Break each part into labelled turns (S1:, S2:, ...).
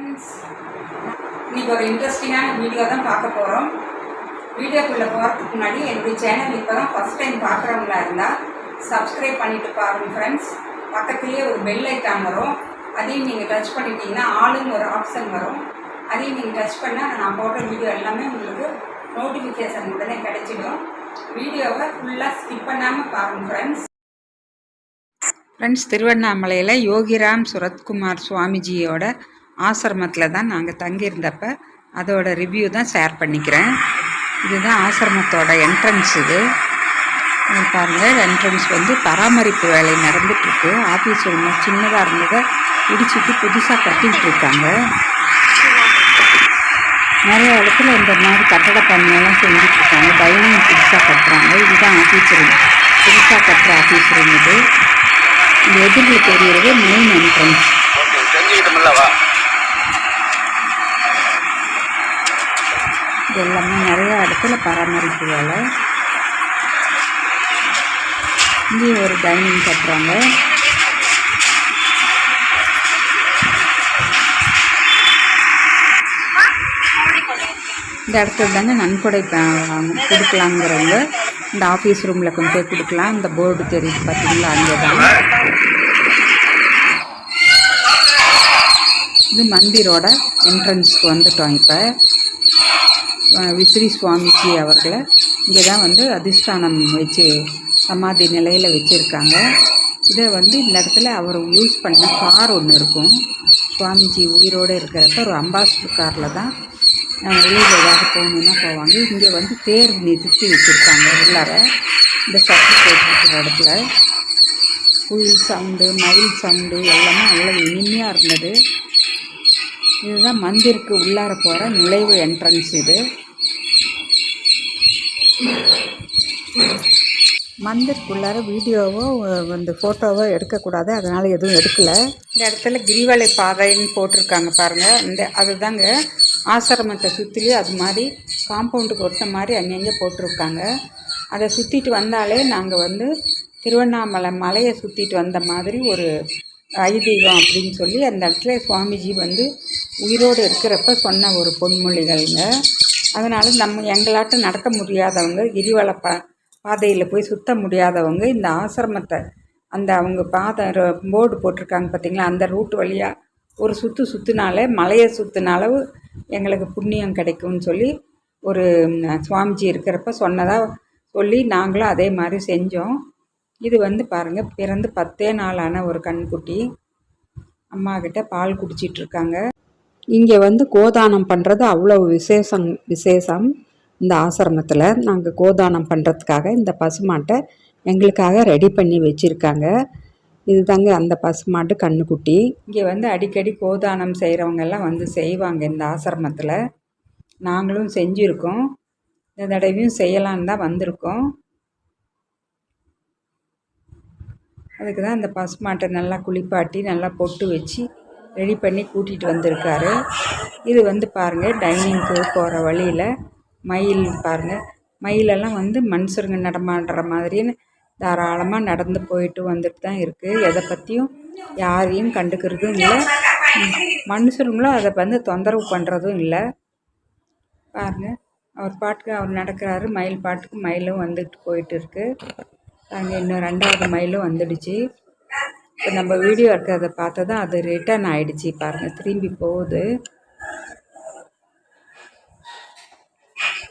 S1: Friends இன்றைக்கி ஒரு இன்ட்ரெஸ்டிங்கான வீடியோ தான் பார்க்க போகிறோம் வீடியோக்குள்ளே போகிறதுக்கு முன்னாடி என்னுடைய சேனல் இப்போ தான் ஃபஸ்ட் டைம் பார்க்குறவங்களா இருந்தால் சப்ஸ்கிரைப் பண்ணிவிட்டு பாருங்க ஃப்ரெண்ட்ஸ் பக்கத்துலேயே ஒரு பெல் ஐக்கான் வரும். அதையும் நீங்கள் டச் பண்ணிட்டீங்கன்னா ஆளுங்க ஒரு ஆப்ஷன் வரும். அதையும் நீங்கள் டச் பண்ணால் நான் போடுற வீடியோ எல்லாமே உங்களுக்கு நோட்டிஃபிகேஷன் உடனே கிடைச்சிடும். வீடியோவை ஃபுல்லாக ஸ்கிப் பண்ணாமல் பாருங்கள் ஃப்ரெண்ட்ஸ் ஃப்ரெண்ட்ஸ் திருவண்ணாமலையில் யோகிராம் சுரத்குமார் சுவாமிஜியோட ஆசிரமத்தில் தான் நாங்கள் தங்கியிருந்தப்ப அதோட ரிவ்யூ தான் ஷேர் பண்ணிக்கிறேன். இதுதான் ஆசிரமத்தோட என்ட்ரன்ஸ் இது. பாருங்கள் பாருங்க என்ட்ரன்ஸ் வந்து பராமரிப்பு வேலை நடந்துட்டுருக்கு. ஆஃபீஸ் ஒன்று சின்னதாக இருந்ததை இடிச்சிட்டு புதுசாக கட்டிக்கிட்டுருக்காங்க நிறைய இடத்துல இந்த மாதிரி கட்டட பணியெல்லாம் செஞ்சிட்ருக்காங்க டைனிங் புதுசாக கட்டுறாங்க. இதுதான் ஆஃபீஸ் ரூம் புதுசாக கட்டுற ஆஃபீஸ் ரூம் இது. இந்த எதிரில் தெரிகிறது மெயின் என்ட்ரன்ஸ் இது எல்லாமே நிறைய இடத்துல பராமரிப்பு வேலை இங்கே ஒரு டைனிங் கட்டுறாங்க. இந்த இடத்துல தாங்க நன்கொடை கொடுக்கலாங்கிறவங்க. இந்த ஆஃபீஸ் ரூமில் கொண்டு போய் கொடுக்கலாம். இந்த போர்டு தெரியுது பார்த்தீங்களா அங்கே தான் இது மந்திரோட என்ட்ரன்ஸ்க்கு வந்துட்டோம் இப்போ. விசிறி சுவாமிஜி அவர்களை இங்கே தான் வந்து அதிஷ்டானம் வச்சு சமாதி நிலையில் வச்சுருக்காங்க. இதை வந்து இந்த இடத்துல அவர் யூஸ் பண்ண கார் ஒன்று இருக்கும். சுவாமிஜி உயிரோடு இருக்கிறப்ப ஒரு அம்பாசிடர் காரில் தான் வெளியில் ஏதாவது போகணுன்னா போவாங்க. இங்கே வந்து தேர் நிறுத்தி வச்சுருக்காங்க உள்ளார. இந்த சட்டு போட்டுருக்கிற இடத்துல. புல் சவுண்டு மயில் சவுண்டு எல்லாமே அவ்வளோ இனிமையாக இருந்தது. இதுதான் மந்திருக்கு உள்ளார போகிற நுழைவு என்ட்ரன்ஸ் இது. மந்திருக்குள்ளார வீடியோவோ வந்து ஃபோட்டோவோ எடுக்கக்கூடாது. அதனால் எதுவும் எடுக்கலை. இந்த இடத்துல கிரிவலை பாதைன்னு போட்டிருக்காங்க பாருங்கள் இந்த அதுதாங்க ஆசிரமத்தை சுற்றிலையும் அது மாதிரி காம்பவுண்டுக்கு ஒட்ட மாதிரி அங்கங்கே போட்டிருக்காங்க. அதை சுற்றிட்டு வந்தாலே நாங்கள் வந்து திருவண்ணாமலை மலையை சுற்றிட்டு வந்த மாதிரி ஒரு ஐதீகம் அப்படின்னு சொல்லி அந்த இடத்துல சுவாமிஜி வந்து உயிரோடு இருக்கிறப்ப சொன்ன ஒரு பொன்மொழிகள்ங்க. அதனால் நம்ம எங்களாட்ட நடக்க முடியாதவங்க கிரிவல பா பாதையில் போய் சுத்த முடியாதவங்க இந்த ஆசிரமத்தை அந்த அவங்க பாதை போர்டு போட்டிருக்காங்க பார்த்தீங்களா அந்த ரூட் வழியாக ஒரு சுற்று சுற்றுனாலே மலையை சுற்றினாலும் எங்களுக்கு புண்ணியம் கிடைக்கும்னு சொல்லி ஒரு சுவாமிஜி இருக்கிறப்ப சொன்னதாக சொல்லி நாங்களும் அதே மாதிரி செஞ்சோம். இது வந்து பாருங்கள் பிறந்து பத்தே நாளான ஒரு கண்குட்டி. அம்மா கிட்ட பால் குடிச்சிட்டு இருக்காங்க இங்கே வந்து கோதானம் பண்ணுறது அவ்வளோ விசேஷம் விசேஷம் இந்த ஆசிரமத்தில். நாங்கள் கோதானம் பண்ணுறதுக்காக இந்த பசுமாட்டை எங்களுக்காக ரெடி பண்ணி வச்சுருக்காங்க. இதுதாங்க அந்த பசுமாட்டு கண்ணுக்குட்டி. இங்கே வந்து அடிக்கடி கோதானம் செய்கிறவங்கெல்லாம் வந்து செய்வாங்க இந்த ஆசிரமத்தில். நாங்களும் செஞ்சுருக்கோம். இந்த தடவையும் செய்யலான்னு தான் வந்திருக்கோம். அதுக்கு தான் இந்த பசுமாட்டை நல்லா குளிப்பாட்டி நல்லா பொட்டு வச்சு ரெடி பண்ணி கூட்டிகிட்டு வந்திருக்காரு. இது வந்து பாருங்கள் டைனிங்க்கு போகிற வழியில் மயில் பாருங்கள் மயிலெல்லாம் வந்து மனுஷருங்க நடமாடுற மாதிரின்னு தாராளமாக நடந்து போயிட்டு வந்துட்டு தான் இருக்குது எதை பற்றியும் யாரையும் கண்டுக்கிறதும் இல்லை. மனுஷருங்களும் அதை வந்து தொந்தரவு பண்ணுறதும் இல்லை. பாருங்கள் அவர் பாட்டுக்கு அவர் நடக்கிறாரு மயில் பாட்டுக்கு மயிலும் வந்துட்டு போயிட்டு இருக்குது நாங்கள் இன்னும் ரெண்டாவது மயிலும் வந்துடுச்சு. இப்போ நம்ம வீடியோ இருக்கிறத பார்த்ததும் அது ரிட்டர்ன் ஆகிடுச்சு பாருங்கள் திரும்பி போகுது.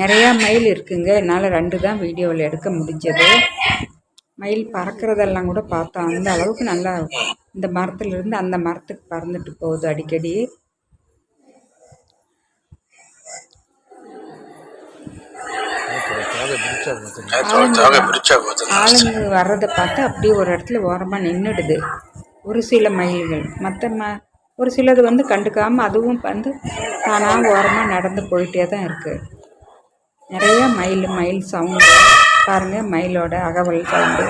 S1: நிறையா மயில் இருக்குங்க. என்னால் ரெண்டு தான் வீடியோவில் எடுக்க முடிஞ்சது. மயில் பறக்கிறதெல்லாம் கூட பார்த்தோம். அந்த அளவுக்கு நல்லா இந்த மரத்துலேருந்து அந்த மரத்துக்கு பறந்துட்டு போகுது அடிக்கடி. ஆளுங்க வர்றதை பார்த்து அப்படியே ஒரு இடத்துல ஓரமாக நின்றுடுது ஒரு சில மயில்கள். மற்ற ம ஒரு சிலது வந்து கண்டுக்காமல் அதுவும் வந்து தானாக ஓரமாக நடந்து போயிட்டே தான் இருக்குது நிறைய மயில் மயில் சவுண்டு பாருங்கள் மயிலோட அகவல் சவுண்டு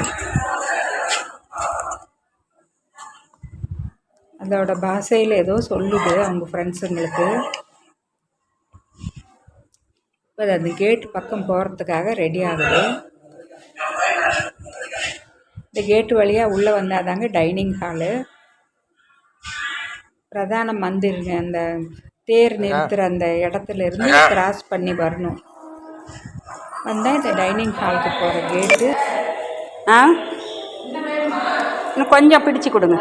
S1: அதோட பாஷையில் ஏதோ சொல்லுது அவங்க ஃப்ரெண்ட்ஸுங்களுக்கு இப்போ அது அந்த கேட்டு பக்கம் போகிறதுக்காக ரெடி ஆகுது. இந்த கேட்டு வழியாக உள்ளே வந்தால் தாங்க டைனிங் ஹாலு பிரதான மந்திருங்க அந்த தேர் நிறுத்துகிற அந்த இடத்துல இருந்து கிராஸ் பண்ணி வரணும். வந்தால் இந்த டைனிங் ஹாலுக்கு போகிற கேட்டு
S2: ஆ? இன்னும் கொஞ்சம் பிடிச்சு கொடுங்க.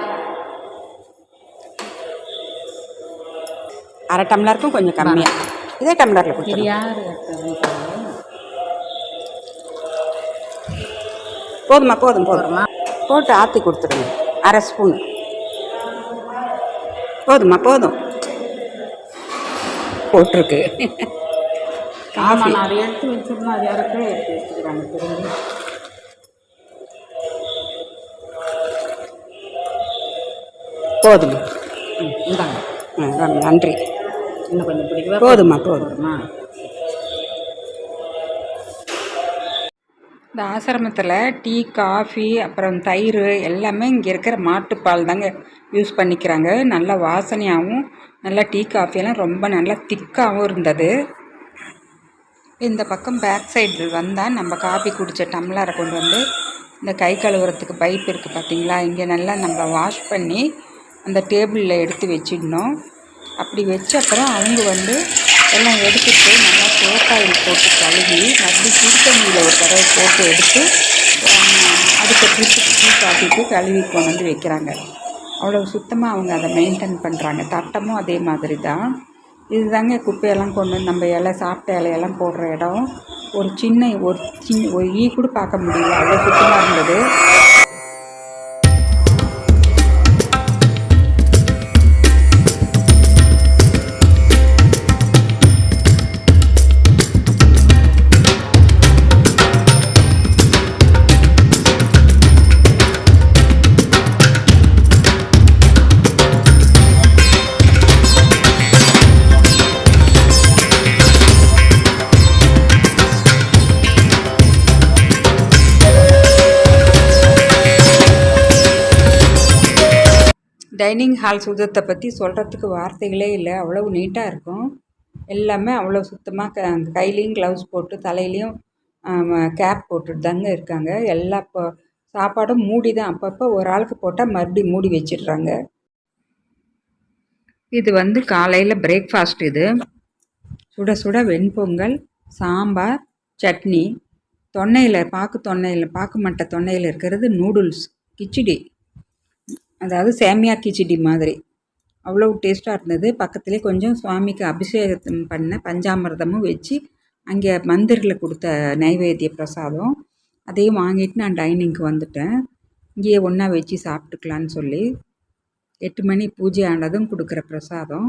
S2: அரை டம்ளருக்கும் கொஞ்சம் கம்மியாக இதே டம்ளரில் கொடுத்துருங்க. போதுமா போதும் போதுமா. போட்டு ஆற்றி கொடுத்துருங்க. அரை ஸ்பூன். போதுமா போதும். போட்டிருக்கு. காஃபி.
S1: நான் அதை எடுத்து வச்சிருந்தோம் அது யாருக்கோ எடுத்து வச்சுக்கிறாங்க திரும்பி
S2: போதுமா.
S1: இந்தாங்க.
S2: நன்றி.
S1: இன்னும் கொஞ்சம் பிடிக்கவா?
S2: போதுமா. போதும்?
S1: இந்த ஆசிரமத்தில் டீ காஃபி அப்புறம் தயிர் எல்லாமே இங்கே இருக்கிற மாட்டுப்பால் தாங்க யூஸ் பண்ணிக்கிறாங்க. நல்ல வாசனையாகவும் நல்லா டீ காஃபியெல்லாம் ரொம்ப நல்லா திக்காகவும் இருந்தது. இந்த பக்கம் பேக் சைடு வந்தால் நம்ம காஃபி குடித்த டம்ளரை கொண்டு வந்து இந்த கை கழுவுறதுக்கு பைப் இருக்குது பார்த்தீங்களா இங்கே நல்லா நம்ம வாஷ் பண்ணி அந்த டேபிளில் எடுத்து வச்சிடணும். அப்படி வச்ச அப்புறம் அவங்க வந்து எல்லாம் எடுத்துட்டு நல்லா சோப்பாயில் போட்டு கழுவி மறுபடியும் சுடு தண்ணியில் ஒரு தடவை போட்டு எடுத்து அதுக்கு திருப்பி டீ காட்டிட்டு கழுவி கொண்டு வந்து வைக்கிறாங்க. அவ்வளோ சுத்தமாக அவங்க அதை மெயின்டைன் பண்ணுறாங்க தட்டமும் அதே மாதிரி தான் இதுதாங்க குப்பையெல்லாம் கொண்டு நம்ம இலை சாப்பிட்ட இலையெல்லாம் போடுற இடம். ஒரு சின்ன ஒரு சின்ன ஒரு ஈ கூட பார்க்க முடியல. அவ்வளோ சுத்தமாக இருந்தது. டைனிங் ஹால் சுத்தத்தை பற்றி சொல்கிறதுக்கு வார்த்தைகளே இல்லை. அவ்வளோ நீட்டாக இருக்கும். எல்லாமே அவ்வளோ சுத்தமாக க கையிலையும் க்ளவுஸ் போட்டு தலையிலையும் கேப் போட்டுட்டு தாங்க இருக்காங்க. எல்லா இப்போ சாப்பாடும் மூடி தான் அப்பப்போ ஒரு ஆளுக்கு போட்டால் மறுபடியும் மூடி வச்சிடுறாங்க. இது வந்து காலையில் பிரேக்ஃபாஸ்ட் இது. சுட சுட வெண்பொங்கல் சாம்பார் சட்னி. தொன்னையில் பாக்கு தொன்னையில் பாக்கு மட்டை தொன்னையில் இருக்கிறது நூடுல்ஸ் கிச்சடி. அதாவது சேமியா கிச்சடி மாதிரி. அவ்வளோ டேஸ்ட்டாக இருந்தது. பக்கத்துலேயே கொஞ்சம் சுவாமிக்கு அபிஷேகம் பண்ண பஞ்சாமிர்தமும் வச்சு அங்கே மந்திரில் கொடுத்த நைவேத்திய பிரசாதம். அதையும் வாங்கிட்டு நான் டைனிங்க்கு வந்துட்டேன். இங்கேயே ஒன்றா வச்சு சாப்பிட்டுக்கலான்னு சொல்லி எட்டு மணி பூஜை ஆனதும் கொடுக்குற பிரசாதம்.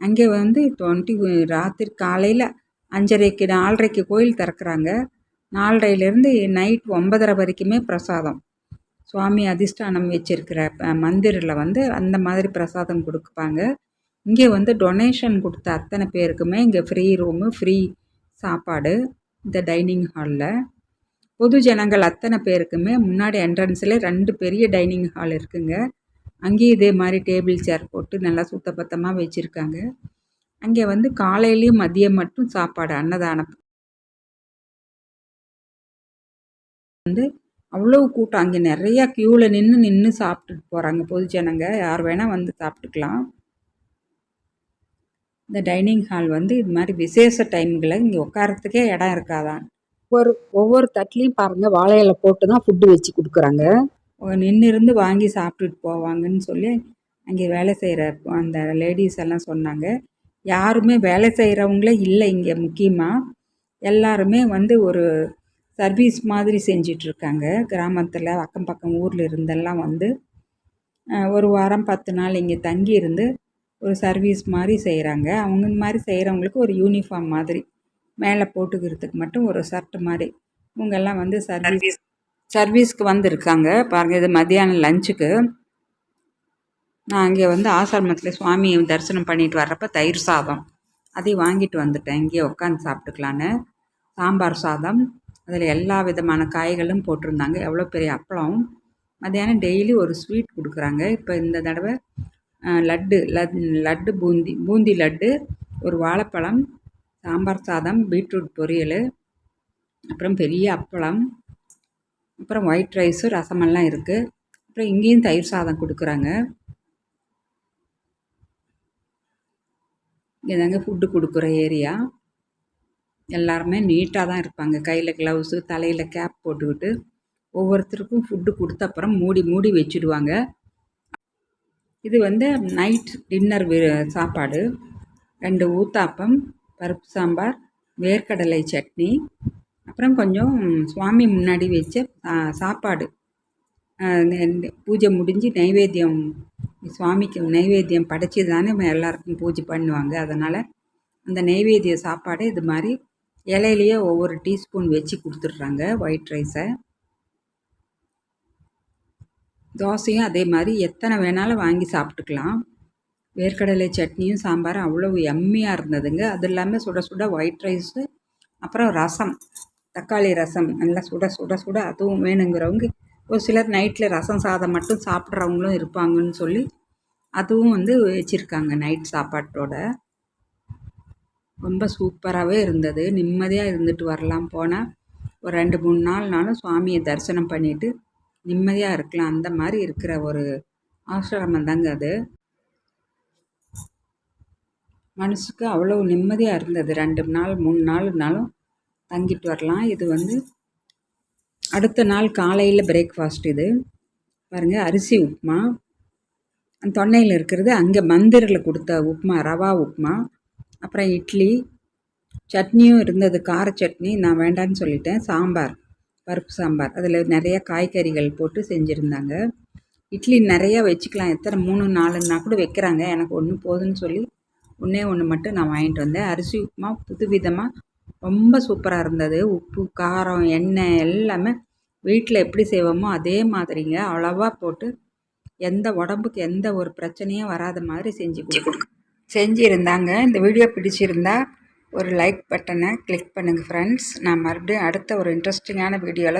S1: அங்கே வந்து டுவெண்ட்டி ராத்திரி காலையில் அஞ்சரைக்கு நாலரைக்கு கோயில் திறக்கிறாங்க. நாலரையிலேருந்து நைட் ஒன்பதரை வரைக்குமே பிரசாதம். சுவாமி அதிஷ்டானம் வச்சிருக்கிற மந்திரில் வந்து அந்த மாதிரி பிரசாதம் கொடுப்பாங்க. இங்கே வந்து டொனேஷன் கொடுத்த அத்தனை பேருக்குமே இங்கே ஃப்ரீ ரூமு ஃப்ரீ சாப்பாடு இந்த டைனிங் ஹாலில் பொது ஜனங்கள் அத்தனை பேருக்குமே முன்னாடி என்ட்ரன்ஸில் ரெண்டு பெரிய டைனிங் ஹால் இருக்குங்க. அங்கேயும் இதே மாதிரி டேபிள் சேர் போட்டு நல்லா சுத்தபத்தமாக வச்சுருக்காங்க. அங்கே வந்து காலையிலையும் மதியம் மட்டும் சாப்பாடு அன்னதானம். வந்து அவ்வளோ கூட்டம். அங்கே நிறையா க்யூவில் நின்று நின்று சாப்பிட்டுட்டு போகிறாங்க பொது ஜனங்க. யார் வேணால் வந்து சாப்பிட்டுக்கலாம். இந்த டைனிங் ஹால் வந்து இது மாதிரி விசேஷ டைம்களை இங்கே உட்காரத்துக்கே இடம் இருக்காதான். ஒவ்வொரு ஒவ்வொரு தட்லேயும் பாருங்கள் வாழை போட்டு தான் ஃபுட்டு வச்சு கொடுக்குறாங்க. நின்று இருந்து வாங்கி சாப்பிட்டுட்டு போவாங்கன்னு சொல்லி அங்கே வேலை செய்கிற அந்த லேடிஸ் எல்லாம் சொன்னாங்க. யாருமே வேலை செய்கிறவங்களே இல்லை இங்கே முக்கியமாக எல்லாருமே வந்து ஒரு சர்வீஸ் மாதிரி செஞ்சிட்ருக்காங்க. கிராமத்தில் அக்கம் பக்கம் ஊரில் இருந்தெல்லாம் வந்து ஒரு வாரம் பத்து நாள் இங்கே தங்கி இருந்து ஒரு சர்வீஸ் மாதிரி செய்கிறாங்க அவங்க இந்த மாதிரி செய்கிறவங்களுக்கு ஒரு யூனிஃபார்ம் மாதிரி மேலே போட்டுக்கிறதுக்கு மட்டும் ஒரு ஷர்ட் மாதிரி. இவங்கெல்லாம் வந்து சர்வீஸ் சர்வீஸ்க்கு வந்திருக்காங்க. பாருங்கள் இது மத்தியானம் லஞ்சுக்கு. நான் அங்கே வந்து ஆசிரமத்தில் சுவாமி தரிசனம் பண்ணிட்டு வர்றப்ப தயிர் சாதம். அதையும் வாங்கிட்டு வந்துட்டேன். இங்கேயே உட்காந்து சாப்பிட்டுக்கலான்னு. சாம்பார் சாதம் அதில் எல்லா விதமான காய்களும் போட்டிருந்தாங்க. எவ்வளோ பெரிய அப்பளம். மத்தியானம் டெய்லி ஒரு ஸ்வீட் கொடுக்குறாங்க. இப்போ இந்த தடவை லட்டு லட் லட்டு பூந்தி பூந்தி லட்டு ஒரு வாழைப்பழம் சாம்பார் சாதம் பீட்ரூட் பொரியல் அப்புறம் பெரிய அப்பளம் அப்புறம் ஒயிட் ரைஸு ரசமெல்லாம் இருக்குது அப்புறம் இங்கேயும் தயிர் சாதம் கொடுக்குறாங்க. இங்கே தாங்க ஃபுட்டு கொடுக்குற ஏரியா எல்லாருமே நீட்டாக தான் இருப்பாங்க. கையில் க்ளவுஸு தலையில் கேப் போட்டுக்கிட்டு ஒவ்வொருத்தருக்கும் ஃபுட்டு கொடுத்த அப்புறம் மூடி மூடி வச்சுடுவாங்க. இது வந்து நைட் டின்னர் சாப்பாடு. ரெண்டு ஊத்தாப்பம் பருப்பு சாம்பார் வேர்க்கடலை சட்னி அப்புறம் கொஞ்சம் சுவாமி முன்னாடி வச்ச சா- சாப்பாடு. பூஜை முடிஞ்சு நைவேத்தியம் சுவாமிக்கு நைவேத்தியம் படைச்சி தானே எல்லாருக்கும் பூஜை பண்ணுவாங்க. அதனால் அந்த நைவேத்திய சாப்பாடு இது மாதிரி இலையிலையே ஒவ்வொரு டீஸ்பூன் வச்சு கொடுத்துட்றாங்க ஒயிட் ரைஸை தோசையும் அதே மாதிரி எத்தனை வேணாலும் வாங்கி சாப்பிட்டுக்கலாம். வேர்க்கடலை சட்னியும் சாம்பாரும் அவ்வளவு எம்மியாக இருந்ததுங்க. அது இல்லாமல் சுட சுட ஒயிட் ரைஸு அப்புறம் ரசம் தக்காளி ரசம் நல்லா சுட சுட சுட அதுவும் வேணுங்கிறவங்க ஒரு சிலர் நைட்டில் ரசம் சாதம் மட்டும் சாப்பிட்றவங்களும் இருப்பாங்கன்னு சொல்லி அதுவும் வந்து வச்சுருக்காங்க நைட் சாப்பாட்டோட. ரொம்ப சூப்பராகவே இருந்தது. நிம்மதியாக இருந்துட்டு வரலாம் போனால் ஒரு ரெண்டு மூணு நாள்னாலும் சுவாமியை தரிசனம் பண்ணிவிட்டு நிம்மதியாக இருக்கலாம். அந்த மாதிரி இருக்கிற ஒரு ஆசிரமம் தாங்க அது. மனசுக்கு அவ்வளோ நிம்மதியாக இருந்தது. ரெண்டு நாள் மூணு நாள்னாலும் தங்கிட்டு வரலாம். இது வந்து அடுத்த நாள் காலையில் பிரேக்ஃபாஸ்ட் இது. பாருங்கள் அரிசி உப்புமா. அந்த தொன்னையில் இருக்கிறது அங்கே மந்திரில் கொடுத்த உப்புமா ரவா உப்புமா. அப்புறம் இட்லி சட்னியும் இருந்தது. கார சட்னி நான் வேண்டான்னு சொல்லிட்டேன். சாம்பார் பருப்பு சாம்பார். அதில் நிறைய காய்கறிகள் போட்டு செஞ்சுருந்தாங்க. இட்லி நிறையா வச்சுக்கலாம். எத்தனை மூணு நாலுன்னா கூட வைக்கிறாங்க. எனக்கு ஒன்று போதுன்னு சொல்லி ஒன்றே ஒன்று மட்டும் நான் வாங்கிட்டு வந்தேன். அரிசி உப்புமா புதுவிதமாக ரொம்ப சூப்பராக இருந்தது. உப்பு காரம் எண்ணெய் எல்லாமே வீட்டில் எப்படி செய்வோமோ அதே மாதிரிங்க. அளவாக போட்டு எந்த உடம்புக்கு எந்த ஒரு பிரச்சனையும் வராத மாதிரி செஞ்சு கொடுக்கும் செஞ்சுருந்தாங்க. இந்த வீடியோ பிடிச்சிருந்தா ஒரு லைக் பட்டனை கிளிக் பண்ணுங்கள் ஃப்ரெண்ட்ஸ் நான் மறுபடியும் அடுத்த ஒரு இன்ட்ரெஸ்டிங்கான வீடியோவில்